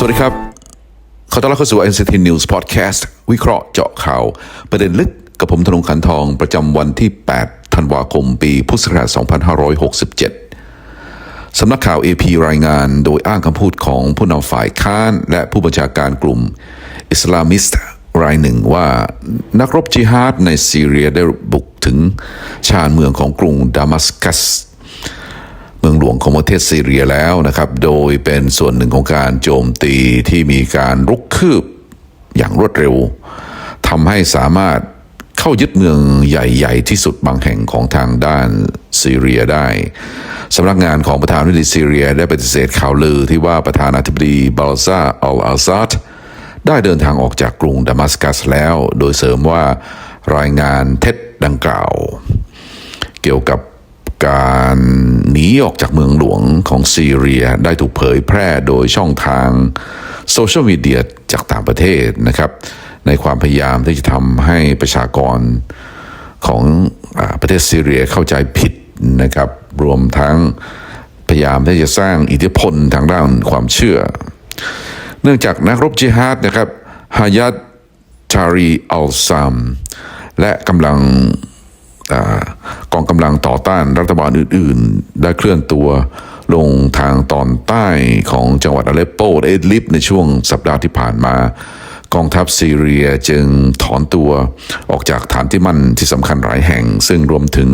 สวัสดีครับ ขอต้อนรับเข้าสู่ NCT News Podcast วิเคราะห์เจาะข่าว ประเด็นลึกกับผมธนงขันทองประจำวันที่ 8 ธันวาคม ปีพุทธศักราช2567 สำนักข่าว AP รายงานโดยอ้างคำพูดของผู้นำฝ่ายค้าน และผู้บัญชาการกลุ่ม อิสลามิสต์รายหนึ่งว่านักรบจิฮาดในซีเรียได้บุกถึงชานเมืองของกรุงดามัสกัส เมืองหลวงของประเทศซีเรียแล้วนะครับ โดยเป็นส่วนหนึ่งของการโจมตีที่มีการรุกคืบอย่างรวดเร็วทำให้สามารถเข้ายึดเมืองใหญ่ ๆ ที่สุดบางแห่งของทางด้านซีเรียได้สำนักงานของประธานาธิบดีซีเรียได้ปฏิเสธข่าวลือที่ว่าประธานาธิบดีบาลซาอัลอาซาดได้เดินทางออกจากกรุงดามัสกัสแล้ว โดยเสริมว่ารายงานเท็จดังกล่าว เกี่ยวกับ การหนีออกจากเมืองหลวงของซีเรียได้ถูกเผยแพร่โดยช่องทางโซเชียลมีเดียจากต่างประเทศนะครับ ในความพยายามที่จะทำให้ประชากรของอประเทศซีเรียเข้าใจผิดนะครับ รวมทั้งพยายามที่จะสร้างอิทธิพลทางด้านความเชื่อ เนื่องจากนักรบจิฮาดนะครับฮายัตชารีอัลซัมและกำลัง กองกำลังต่อต้านรัฐบาลอื่นๆ ได้เคลื่อนตัวลงทางตอนใต้ของจังหวัดอเลปโปเอดลิบในช่วงสัปดาห์ที่ผ่านมากองทัพซีเรียจึงถอนตัวออกจากฐานที่มั่นที่สำคัญหลายแห่ง ซึ่งรวมถึง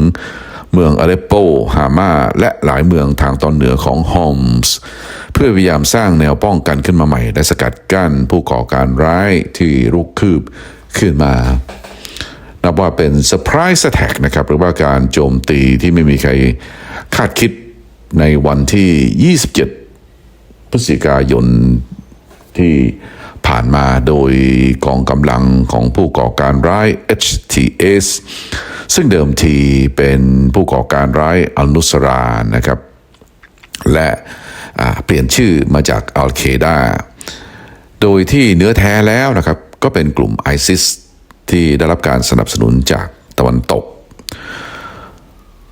เมืองอเลปโป ฮามาและหลายเมืองทางตอนเหนือของฮอมส์เพื่อพยายามสร้างแนวป้องกันขึ้นมาใหม่ และสกัดกั้นผู้ก่อการร้ายที่รุกคืบขึ้นมา นับว่าเป็นเซอร์ไพรส์แท็กนะครับหรือว่าการโจมตีที่ไม่มีใครคาดคิดในวันที่ 27 พฤศจิกายนที่ผ่านมาโดยกองกำลังของผู้ก่อการร้าย HTS ซึ่งเดิมทีเป็นผู้ก่อการร้ายอัลนุสรานะครับ และเปลี่ยนชื่อมาจากอัลเคดาโดยที่เนื้อแท้แล้วนะครับ ก็เป็นกลุ่มไอซิส ที่ได้รับการสนับสนุนจากตะวันตก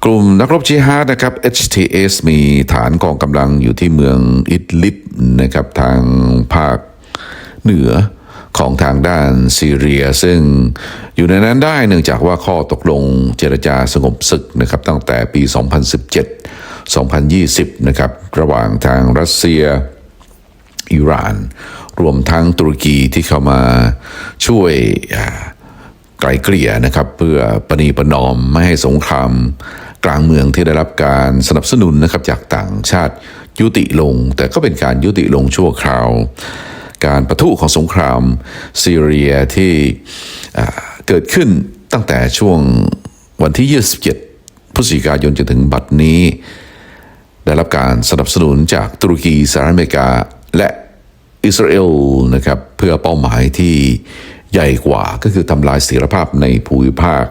กลุ่มนักรบจิฮาดนะครับ HTS มีฐานกองกำลังอยู่ที่เมืองอิดลิบนะครับทางภาคเหนือของทางด้านซีเรีย ซึ่งอยู่ในนั้นได้เนื่องจากว่าข้อตกลงเจรจาสงบศึกนะครับตั้งแต่ปี 2017 2020 นะครับระหว่างทางรัสเซีย อิหร่าน รวมทั้งตุรกีที่เข้ามาช่วย ไกลเกลี่ยนะครับ เพื่อประนีประนอมไม่ให้สงครามกลางเมืองที่ได้รับการสนับสนุนนะครับจากต่างชาติยุติลง แต่ก็เป็นการยุติลงชั่วคราว การประทุของสงครามซีเรียที่เกิดขึ้นตั้งแต่ช่วงวันที่ 27 พฤศจิกายนจนถึงบัดนี้ ได้รับการสนับสนุนจากตุรกีสหรัฐอเมริกาและอิสราเอลนะครับเพื่อเป้าหมายที่ ใหญ่กว่าก็คือทำลายเสถียรภาพในภูมิภาค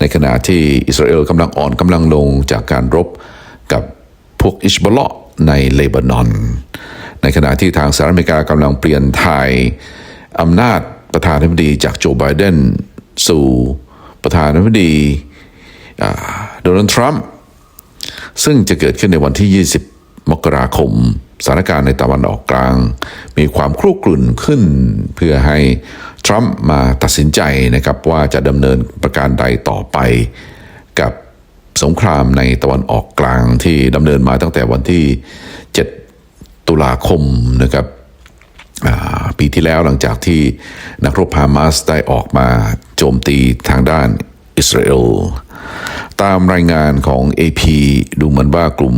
ในขณะที่อิสราเอลกำลังอ่อนกำลังลงจากการรบกับพวกอิชบลลาะในเลบานอน ในขณะที่ทางสหรัฐอเมริกากำลังเปลี่ยนถ่ายอำนาจประธานาธิบดีจากโจไบเดนสู่ประธานาธิบดีโดนัลด์ทรัมป์ซึ่งจะเกิดขึ้นในวันที่ 20 มกราคมสถานการณ์ในตะวันออกกลาง มีความครุกรุ่นขึ้นเพื่อให้ ทรัมป์มาตัดสินใจนะครับว่าจะดำเนินประการใดต่อไปกับสงครามในตะวันออกกลางที่ดำเนินมาตั้งแต่วันที่ 7 ตุลาคมนะครับปีที่แล้วหลังจากที่นักรบฮามาสได้ออกมาโจมตีทางด้านอิสราเอล ตามรายงานของ AP ดูเหมือนว่ากลุ่ม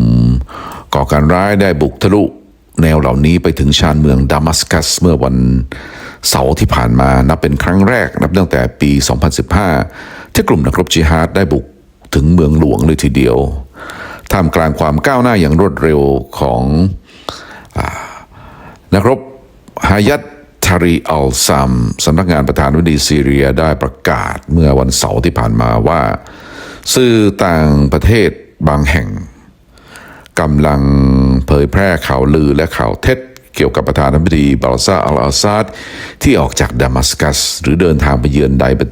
ก่อการร้ายได้บุกทะลุ แนวเหล่านี้ไปถึงชานเมืองดามัสกัสเมื่อวันเสาร์ที่ผ่านมานับเป็นครั้งแรกนับตั้งแต่ปี 2015 ที่กลุ่มนักรบจิฮาดได้บุกถึงเมืองหลวงเลยทีเดียว ท่ามกลางความก้าวหน้าอย่างรวดเร็วของนักรบฮายัตทารีอัลซัมสำนักงานประธานาธิดีซีเรียได้ประกาศเมื่อวันเสาร์ที่ผ่านมาว่า สื่อต่างประเทศบางแห่งกำลัง เผยแพร่ข่าวลือและข่าวเท็จเกี่ยวกับประธานาธิบดีบาลซาอัลอาซาดที่ออกจากดามัสกัส หรือเดินทางไปเยือนใดประ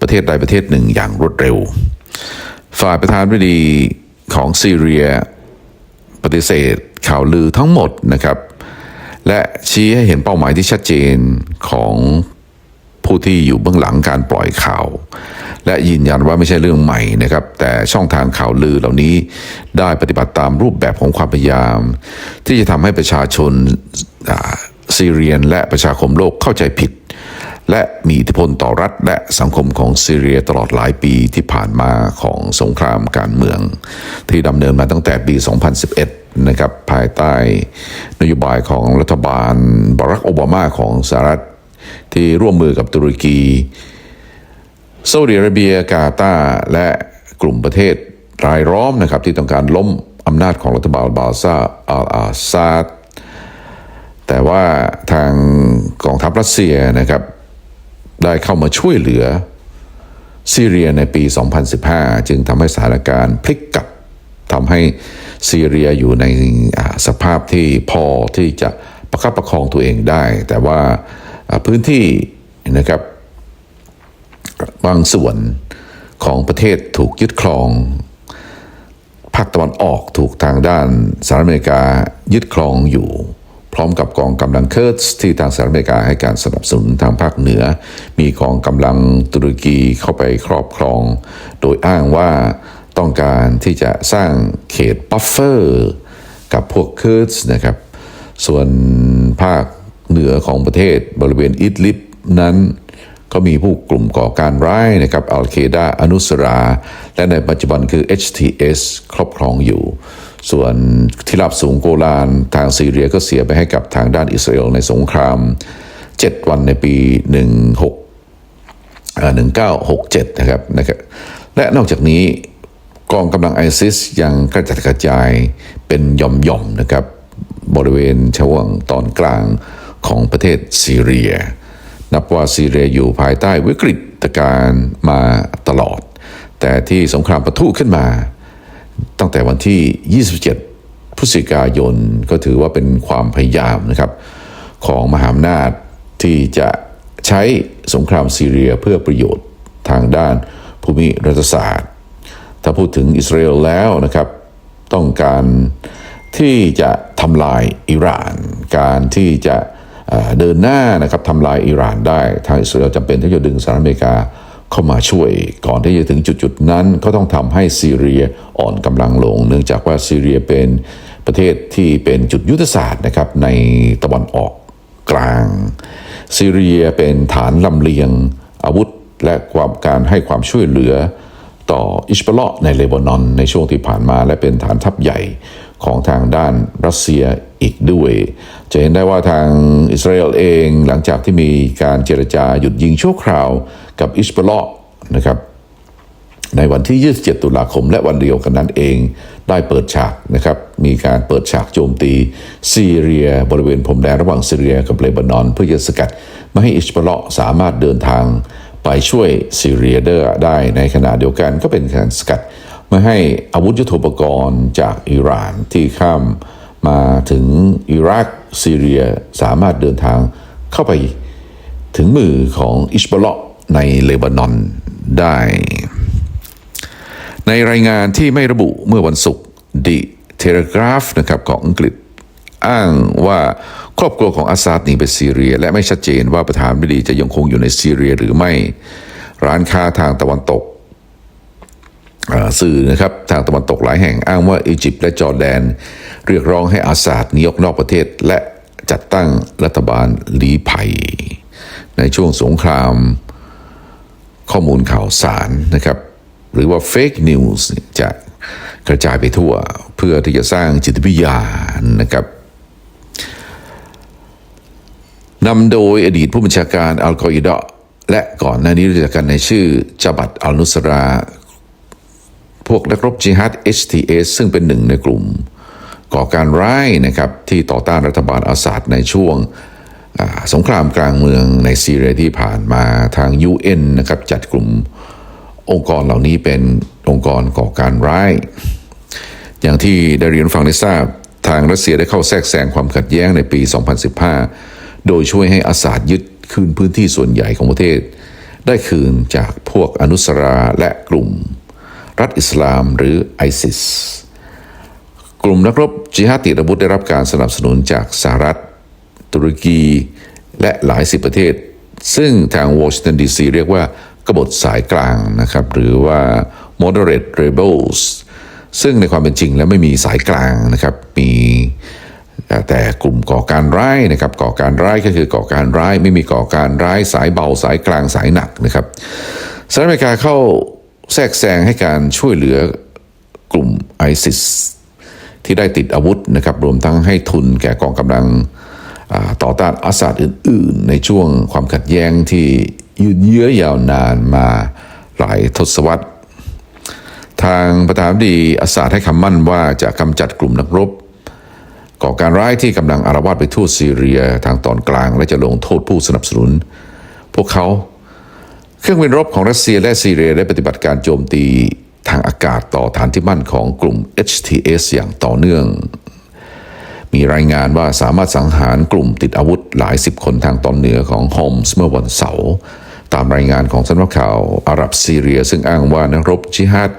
ประเทศใดประเทศหนึ่งอย่างรวดเร็ว ฝ่ายประธานาธิบดีของซีเรียปฏิเสธข่าวลือทั้งหมดนะครับ และชี้ให้เห็นเป้าหมายที่ชัดเจนของผู้ที่อยู่เบื้องหลังการปล่อยข่าว และยืนยันว่าไม่ใช่เรื่องใหม่นะครับ แต่ช่องทางข่าวลือเหล่านี้ได้ปฏิบัติตามรูปแบบของความพยายาม ที่จะทำให้ประชาชนซีเรียนและประชาคมโลกเข้าใจผิด และมีอิทธิพลต่อรัฐและสังคมของซีเรียตลอดหลายปีที่ผ่านมาของสงครามการเมือง ที่ดำเนินมาตั้งแต่ปี 2011 นะครับภายใต้นโยบายของรัฐบาลบารักโอบามาของสหรัฐที่ร่วมมือกับตุรกี ซาอุดิอาระเบียกาตาร์และกลุ่มประเทศรายล้อมนะครับที่ต้องการล้มอำนาจของรัฐบาลบาซาอัลอาซาดแต่ว่าทางกองทัพรัสเซียนะครับได้เข้ามาช่วยเหลือซีเรียในปี 2015 จึงทำให้สถานการณ์พลิกกลับทำให้ซีเรียอยู่ในสภาพที่พอที่จะประคับประคองตัวเองได้ แต่ว่าพื้นที่นะครับ บางส่วนของประเทศถูกยึดครอง ภาคตะวันออกถูกทางด้านสหรัฐอเมริกายึดครองอยู่ พร้อมกับกองกำลังเคิร์ดที่ทางสหรัฐอเมริกาให้การสนับสนุนทางภาคเหนือ มีกองกำลังตุรกีเข้าไปครอบครอง โดยอ้างว่าต้องการที่จะสร้างเขตบัฟเฟอร์กับพวกเคิร์ดนะครับ ส่วนภาคเหนือของประเทศบริเวณอิดลิบนั้น ก็มีผู้กลุ่มก่อการร้ายนะครับอัลเคดาอนุสรา และในปัจจุบันคือ HTS ครอบครองอยู่ ส่วนที่ราบสูงโกลานทางซีเรียก็เสียไปให้กับทางด้านอิสราเอลในสงคราม 7 วันในปี 16 1967 นะครับนะครับ และนอกจากนี้กองกำลังไอซิสยังกระจัดกระจายเป็นหย่อมๆนะครับ บริเวณช่วงตอนกลางของประเทศซีเรีย นับว่าซีเรียอยู่ภายใต้วิกฤตการณ์มาตลอด แต่ที่สงครามปะทุขึ้นมา ตั้งแต่วันที่ 27 พฤศจิกายนก็ถือว่าเป็นความพยายามนะครับ ของมหาอำนาจที่จะใช้สงครามซีเรียเพื่อประโยชน์ทางด้านภูมิรัฐศาสตร์ ถ้าพูดถึงอิสราเอลแล้วนะครับ ต้องการที่จะทำลายอิหร่าน การที่จะ เดินหน้านะครับทำลายอิหร่านได้ ทางอิสราเอลจำเป็นที่จะดึงสหรัฐอเมริกาเข้ามาช่วย ก่อนที่จะถึงจุดๆนั้น ก็ต้องทำให้ซีเรียอ่อนกำลังลง เนื่องจากว่าซีเรียเป็นประเทศที่เป็นจุดยุทธศาสตร์นะครับในตะวันออกกลาง ซีเรียเป็นฐานลำเลียงอาวุธและความการให้ความช่วยเหลือต่ออิชบะเลาะในเลบานอนในช่วงที่ผ่านมาและเป็นฐานทัพใหญ่ ของทางด้านรัสเซียอีกด้วย จะเห็นได้ว่าทางอิสราเอลเองหลังจากที่มีการเจรจาหยุดยิงชั่วคราวกับอิชบะเลาะนะครับในวันที่ 27 ตุลาคม และวันเดียวกันนั้นเองได้เปิดฉากนะครับ มีการเปิดฉากโจมตีซีเรียบริเวณพรมแดนระหว่างซีเรียกับเลบานอน เพื่อจะสกัดไม่ให้อิชบะเลาะสามารถเดินทางไปช่วยซีเรียได้ในขณะเดียวกันก็เป็นการสกัด ไม่ให้อาวุธยุทโธปกรณ์จากอิหร่านที่ข้ามมาถึงอิรักซีเรียสามารถเดินทางเข้าไปถึงมือของอิชบะเลาะในเลบานอนได้ ในรายงานที่ไม่ระบุเมื่อวันศุกร์ The Telegraph นะครับของอังกฤษอ้างว่าครอบครัวของอาซาดหนีไปซีเรีย และไม่ชัดเจนว่าประธานาธิบดีจะยังคงอยู่ในซีเรียหรือไม่ ร้านค้าทางตะวันตก สื่อนะครับทางตะวันตกหลายแห่งอ้างว่าอียิปต์และจอร์แดน เรียกร้องให้อาซาดนีออกนอกประเทศและจัดตั้งรัฐบาลลี้ภัย ในช่วงสงครามข้อมูลข่าวสารนะครับ หรือว่าเฟกนิวส์จะกระจายไปทั่วเพื่อที่จะสร้างจิตวิทยาณนะครับนำโดยอดีตผู้บัญชาการอัลกออิดะห์และก่อนหน้านี้รู้จักกันในชื่อจบัตอัลนุสรา พวกนักรบจิฮัด HTS ซึ่งเป็นหนึ่งในกลุ่ม ก่อการร้ายนะครับที่ต่อต้านรัฐบาลอาซาดในช่วงสงครามกลางเมืองในซีเรียที่ผ่านมาทาง UN นะครับจัดกลุ่มองค์กรเหล่านี้เป็นองค์กรก่อการร้าย อย่างที่ได้เรียนฟังได้ทราบทางรัสเซียได้เข้าแทรกแซงความขัดแย้งในปี 2015 โดยช่วยให้อาซาดยึดคืนพื้นที่ส่วนใหญ่ของประเทศ ได้คืนจากพวกอนุสราและกลุ่ม รัฐอิสลามหรือไอซิสกลุ่มนักรบจิฮาติดอาวุได้รับการสนับสนุนจากสหรัฐ ตุรกี และหลายสิบประเทศ ซึ่งทางวอชิงตันดีซีเรียกว่ากบฏสายกลางนะครับ หรือว่า moderate rebels ซึ่งในความเป็นจริงแล้วไม่มีสายกลางนะครับ มีแต่กลุ่มก่อการร้ายนะครับ ก่อการร้ายก็คือก่อการร้าย ไม่มีก่อการร้ายสายเบาสายกลางสายหนักนะครับสหรัฐอเมริกาเข้า แทรกแซงให้การช่วยเหลือกลุ่มไอซิสที่ได้ติดอาวุธนะครับรวมทั้งให้ทุนแก่กองกำลังต่อต้านอาสาดอื่น ๆ ในช่วงความขัดแย้งที่ยืดเยื้อยาวนานมาหลายทศวรรษ ทางประธานาธิบดีอาสาดให้คำมั่นว่าจะกำจัดกลุ่มนักรบ ก่อการร้ายที่กำลังอารวาสไปทั่วซีเรียทางตอนกลาง และจะลงโทษผู้สนับสนุน พวกเขา เครื่องบินรบของรัสเซียและซีเรียได้ปฏิบัติการโจมตีทางอากาศต่อฐานที่มั่นของกลุ่ม HTS อย่างต่อเนื่อง มีรายงานว่าสามารถสังหารกลุ่มติดอาวุธหลายสิบคนทางตอนเหนือของโฮมส์เมื่อวันเสาร์ตามรายงานของสำนักข่าวอาหรับซีเรีย ซึ่งอ้างว่านักรบจิฮัด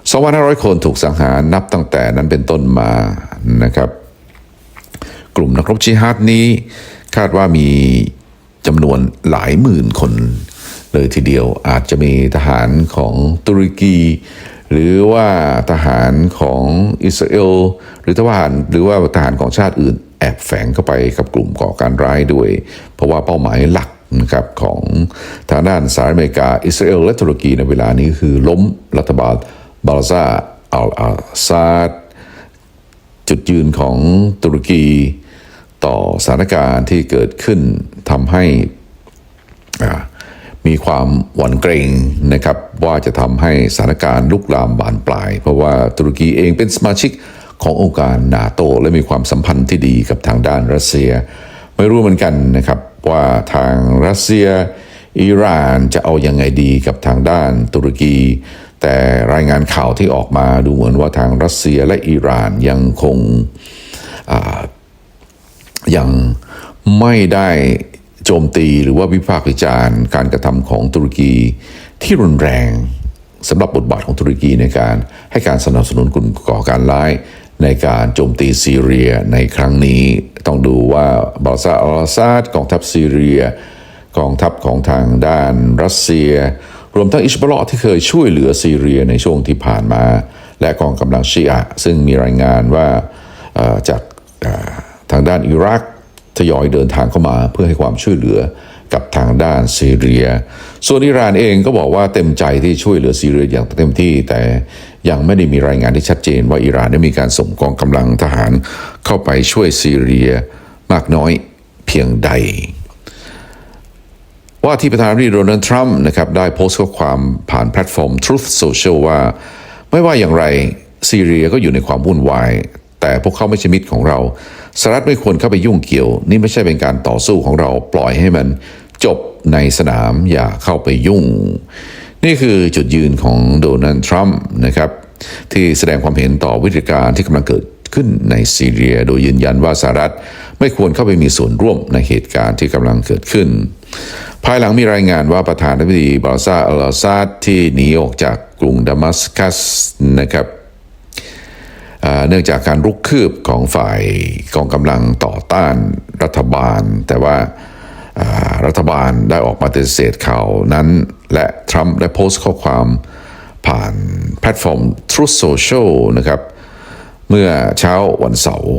2,500 คนถูกสังหารนับตั้งแต่นั้นเป็นต้นมานะครับ กลุ่มนักรบจิฮัดนี้คาดว่ามีจำนวนหลายหมื่นคน เลยทีเดียวอาจจะมีทหารของตุรกี หรือว่าทหารของอิสราเอลหรือทหารหรือว่าทหารของชาติอื่น แอบแฝงเข้าไปกับกลุ่มก่อการร้ายด้วย เพราะว่าเป้าหมายหลักนะครับของทางด้านสหรัฐอเมริกา อิสราเอลและตุรกีในเวลานี้คือล้มรัฐบาลบาลซาอัลอาซาดจุดยืนของตุรกีต่อสถานการณ์ที่เกิดขึ้นทำให้ มีความหวั่นเกรงนะครับว่าจะทำให้สถานการณ์ลุกลามบานปลาย เพราะว่าตุรกีเองเป็นสมาชิกขององค์การนาโต และมีความสัมพันธ์ที่ดีกับทางด้านรัสเซีย ไม่รู้เหมือนกันนะครับว่าทางรัสเซีย อิหร่านจะเอาอยัางไงดีกับทางด้านตุรกี แต่รายงานข่าวที่ออกมาดูเหมือนว่าทางรัสเซียและอิหร่านยังคงยังไม่ได้ โจมตีหรือว่าวิพากษ์วิจารณ์ การกระทำของตุรกีที่รุนแรงสำหรับบทบาทของตุรกีในการให้การสนับสนุนกลุ่มก่อการร้าย ในการโจมตีซีเรียในครั้งนี้ ต้องดูว่าบาซาอัลซาดกองทัพซีเรีย กองทัพของทางด้านรัสเซีย รวมทั้งอิชบลอที่เคยช่วยเหลือซีเรียในช่วงที่ผ่านมา และกองกำลังชีอะซึ่งมีรายงานว่าจากทางด้านอิรัก ทยอยเดินทางเข้ามาเพื่อให้ความช่วยเหลือกับทางด้านซีเรีย ส่วนอิหร่านเองก็บอกว่าเต็มใจที่ช่วยเหลือซีเรียอย่างเต็มที่ แต่ยังไม่ได้มีรายงานที่ชัดเจนว่าอิหร่านได้มีการส่งกองกำลังทหารเข้าไปช่วยซีเรียมากน้อยเพียงใด ว่าที่ประธานาธิบดีโดนัลด์ทรัมป์นะครับได้โพสต์ข้อความผ่านแพลตฟอร์ม Truth Social ว่า ไม่ว่าอย่างไรซีเรียก็อยู่ในความวุ่นวาย แต่พวกเขาไม่ใช่มิตรของเรา สหรัฐไม่ควรเข้าไปยุ่งเกี่ยว นี่ไม่ใช่เป็นการต่อสู้ของเราปล่อยให้มันจบในสนามอย่าเข้าไปยุ่ง นี่คือจุดยืนของโดนัลด์ทรัมป์นะครับ ที่แสดงความเห็นต่อวิธีการที่กำลังเกิดขึ้นในซีเรีย โดยยืนยันว่าสหรัฐไม่ควรเข้าไปมีส่วนร่วมในเหตุการณ์ที่กำลังเกิดขึ้น ภายหลังมีรายงานว่าประธานาธิบดีบาซาอัลซาดที่หนีออกจากกรุงดามัสกัสนะครับ เนื่องจากการรุกคืบของฝ่ายกองกำลังต่อต้านรัฐบาล แต่ว่ารัฐบาลได้ออกมาปฏิเสธข่าวนั้น และทรัมป์ได้โพสต์ข้อความผ่านแพลตฟอร์ม Truth Social นะครับ เมื่อเช้าวันเสาร์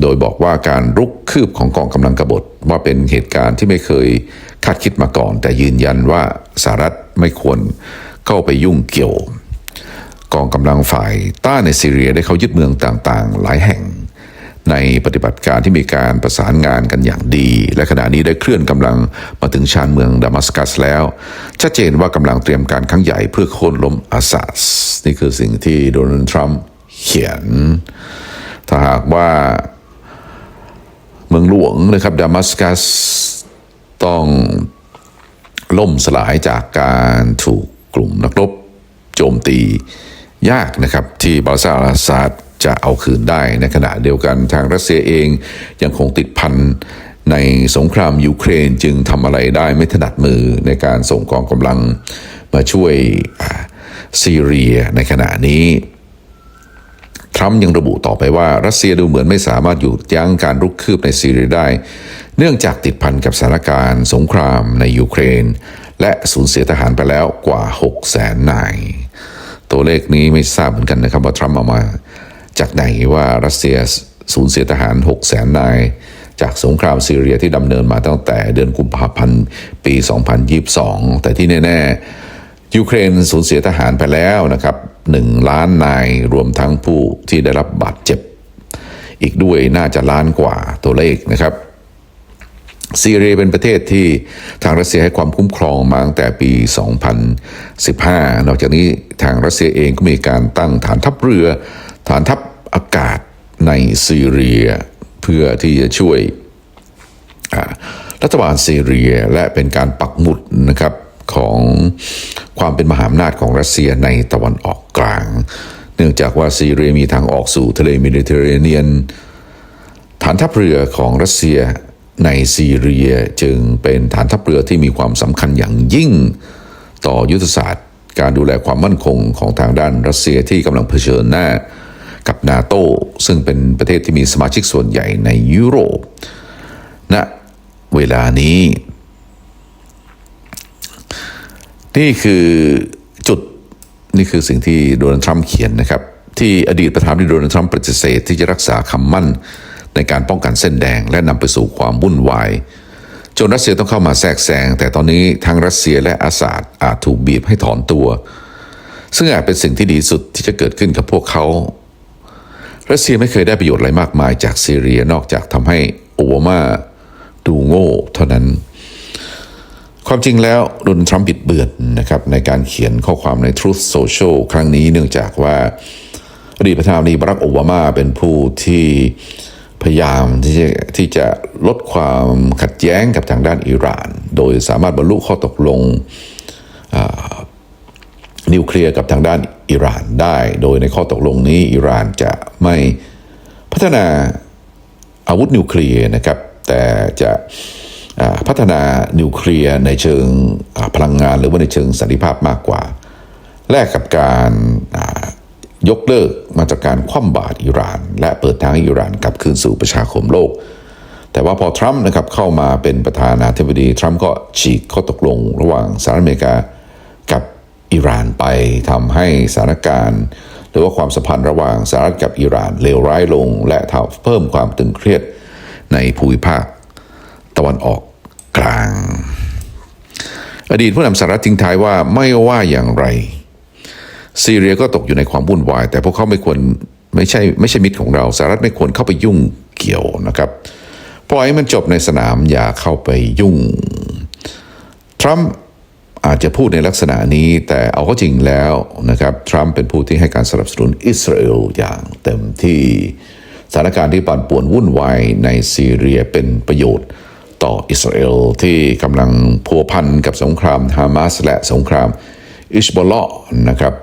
โดยบอกว่าการรุกคืบของกองกำลังกบฏว่าเป็นเหตุการณ์ที่ไม่เคยคาดคิดมาก่อน แต่ยืนยันว่าสหรัฐไม่ควรเข้าไปยุ่งเกี่ยว กองกำลังฝ่ายต้านในซีเรียได้เข้ายึดเมืองต่างๆ หลายแห่ง ในปฏิบัติการที่มีการประสานงานกันอย่างดี และขณะนี้ได้เคลื่อนกำลังมาถึงชานเมืองดามัสกัสแล้ว ชัดเจนว่ากำลังเตรียมการครั้งใหญ่เพื่อโค่นล้มอาซาสนี่คือสิ่งที่โดนัลด์ทรัมป์เขียน ถ้าหากว่าเมืองหลวงนะครับดามัสกัสต้องล่มสลายจากการถูกกลุ่มนักรบโจมตี ยากนะครับที่บาซาอาซาดจะเอาคืนได้ในขณะเดียวกันทางรัสเซียเองยังคงติดพันในสงครามยูเครนจึงทำอะไรได้ไม่ถนัดมือในการส่งกองกำลังมาช่วยซีเรียในขณะนี้ทรัมป์ยังระบุต่อไปว่ารัสเซียดูเหมือนไม่สามารถหยุดยั้งการรุกคืบในซีเรียได้ เนื่องจากติดพันกับสถานการณ์สงครามในยูเครน และสูญเสียทหารไปแล้วกว่า 6 0แสนนาย ตัวเลขนี้ไม่ทราบเหมือนกันนะครับว่าทรัมป์เอามา จากไหนว่ารัสเซียสูญเสียทหาร 6 0แสนนาย จากสงครามซีเรียที่ดำเนินมาตั้งแต่เดือนกุมภาพันธ์ปี 2022 แต่ที่แน่ๆยูเครนสูญเสียทหารไปแล้วนะครับหนึ่งล้านนายรวมทั้งผู้ที่ได้รับบาดเจ็บ อีกด้วยน่าจะล้านกว่าตัวเลขนะครับ ซีเรียเป็นประเทศที่ทางรัสเซียให้ความคุ้มครองมาตั้งแต่ปี 2015 นอกจากนี้ทางรัสเซียเองก็มีการตั้งฐานทัพเรือ ฐานทัพอากาศในซีเรียเพื่อที่จะช่วยรัฐบาลซีเรียและเป็นการปักหมุดนะครับของความเป็นมหาอำนาจของรัสเซียในตะวันออกกลาง เนื่องจากว่าซีเรียมีทางออกสู่ทะเลเมดิเตอร์เรเนียน ฐานทัพเรือของรัสเซีย ในซีเรียจึงเป็นฐานทัพเรือที่มีความสำคัญอย่างยิ่ง ต่อยุทธศาสตร์ การดูแลความมั่นคงของทางด้านรัสเซียที่กำลังเผชิญหน้ากับนาโตซึ่งเป็นประเทศที่มีสมาชิกส่วนใหญ่ในยุโรปณเวลานี้ นี่คือจุดนี่คือสิ่งที่โดนัลด์ทรัมป์เขียนนะครับ ที่อดีตประธานาธิบดีโดนัลด์ทรัมป์ปฏิเสธที่จะรักษาคำมั่น ในการป้องกันเส้นแดงและนำไปสู่ความวุ่นวายจนรัสเซียต้องเข้ามาแทรกแซง แต่ตอนนี้ทั้งรัสเซียและอาซาดอาจถูกบีบให้ถอนตัว ซึ่งอาจเป็นสิ่งที่ดีสุดที่จะเกิดขึ้นกับพวกเขา รัสเซียไม่เคยได้ประโยชน์อะไรมากมายจากซีเรียนอกจากทำให้โอบามาดูโง่เท่านั้น ความจริงแล้วโดนทรัมป์บิดเบือนนะครับในการเขียนข้อความใน Truth Social ครั้งนี้เนื่องจากว่าอดีตประธานาธิบดีบรักโอบามาเป็นผู้ที่ พยายามที่จะที่จะลดความขัดแย้งกับทางด้านอิหร่าน โดยสามารถบรรลุข้อตกลงนิวเคลียร์กับทางด้านอิหร่านได้ โดยในข้อตกลงนี้อิหร่านจะไม่พัฒนาอาวุธนิวเคลียร์นะครับ แต่จะพัฒนานิวเคลียร์ในเชิงพลังงานหรือว่าในเชิงสันติภาพมากกว่า แลกกับการ ยกเลิกมาตรการคว่ำบาตรอิหร่าน และเปิดทางให้อิหร่านกลับคืนสู่ประชาคมโลก แต่ว่าพอทรัมป์นะครับเข้ามาเป็นประธานาธิบดีทรัมป์ก็ฉีกข้อตกลงระหว่างสหรัฐอเมริกากับอิหร่านไปทำให้สถานการณ์ หรือว่าความสัมพันธ์ระหว่างสหรัฐกับอิหร่านเลวร้ายลง และทำเพิ่มความตึงเครียดในภูมิภาคตะวันออกกลาง อดีตผู้นำสหรัฐทิ้งท้ายว่าไม่ว่าอย่างไร ซีเรียก็ตกอยู่ในความวุ่นวาย แต่พวกเขาไม่ควรไม่ใช่ไม่ใช่มิตรของเราสหรัฐไม่ควรเข้าไปยุ่งเกี่ยวนะครับปล่อยให้มันจบในสนามอย่าเข้าไปยุ่ง ทรัมป์อาจจะพูดในลักษณะนี้แต่เอาเข้าจริงแล้วนะครับทรัมป์เป็นผู้ที่ให้การสนับสนุนอิสราเอลอย่างเต็มที่สถานการณ์ที่ปั่นป่วนวุ่นวายในซีเรียเป็นประโยชน์ต่ออิสราเอลที่กำลังพัวพันกับสงครามฮามาสและสงครามอิชบอลเลาะห์นะครับ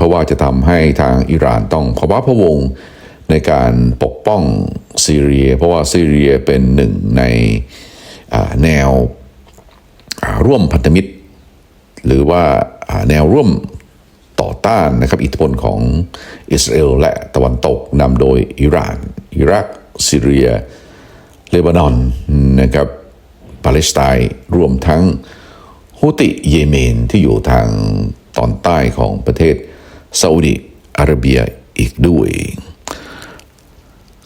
เพราะว่าจะทำให้ทางอิหร่านต้องภาวะพะวงในการปกป้องซีเรีย เพราะว่าซีเรียเป็นหนึ่งในแนวร่วมพันธมิตร หรือว่าอ่าแนวร่วมต่อต้านนะครับอิทธิพลของอิสราเอลและตะวันตกนำโดยอิหร่าน อิรักซีเรีย เลบานอนนะครับปาเลสไตน์รวมทั้งฮุติเยเมนที่อยู่ทางตอนใต้ของประเทศ ซาอุดิอาระเบียอีกด้วย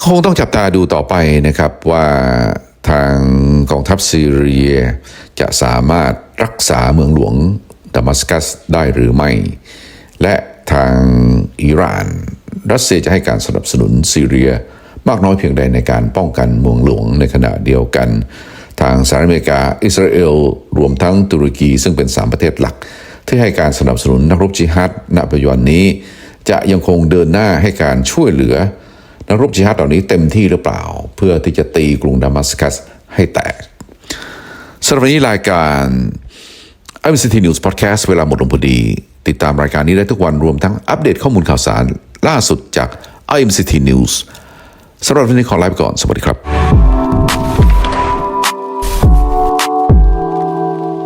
คงต้องจับตาดูต่อไปนะครับว่าทางกองทัพซีเรีย จะสามารถรักษาเมืองหลวงดามัสกัสได้หรือไม่ และทางอิหร่าน รัสเซียจะให้การสนับสนุนซีเรีย มากน้อยเพียงใดในการป้องกันเมืองหลวงในขณะเดียวกัน ทางสหรัฐอเมริกา อิสราเอล รวมทั้งตุรกีซึ่งเป็น3ประเทศหลัก ที่ให้การสนับสนุนนักรบจิฮัดณปัจจุบันนี้ จะยังคงเดินหน้าให้การช่วยเหลือ นักรบจิฮัดเหล่านี้เต็มที่หรือเปล่า เพื่อที่จะตีกรุงดามัสกัสให้แตกสำหรับวันนี้รายการ i อ c t News Podcast เวลาหมดลงพอดี ติดตามรายการนี้ได้ทุกวันรวมทั้งอัปเดตข้อมูลข่าวสารล่าสุดจาก IMCT News สำหรับวันนี้ขอลาไปก่อน สวัสดีครับ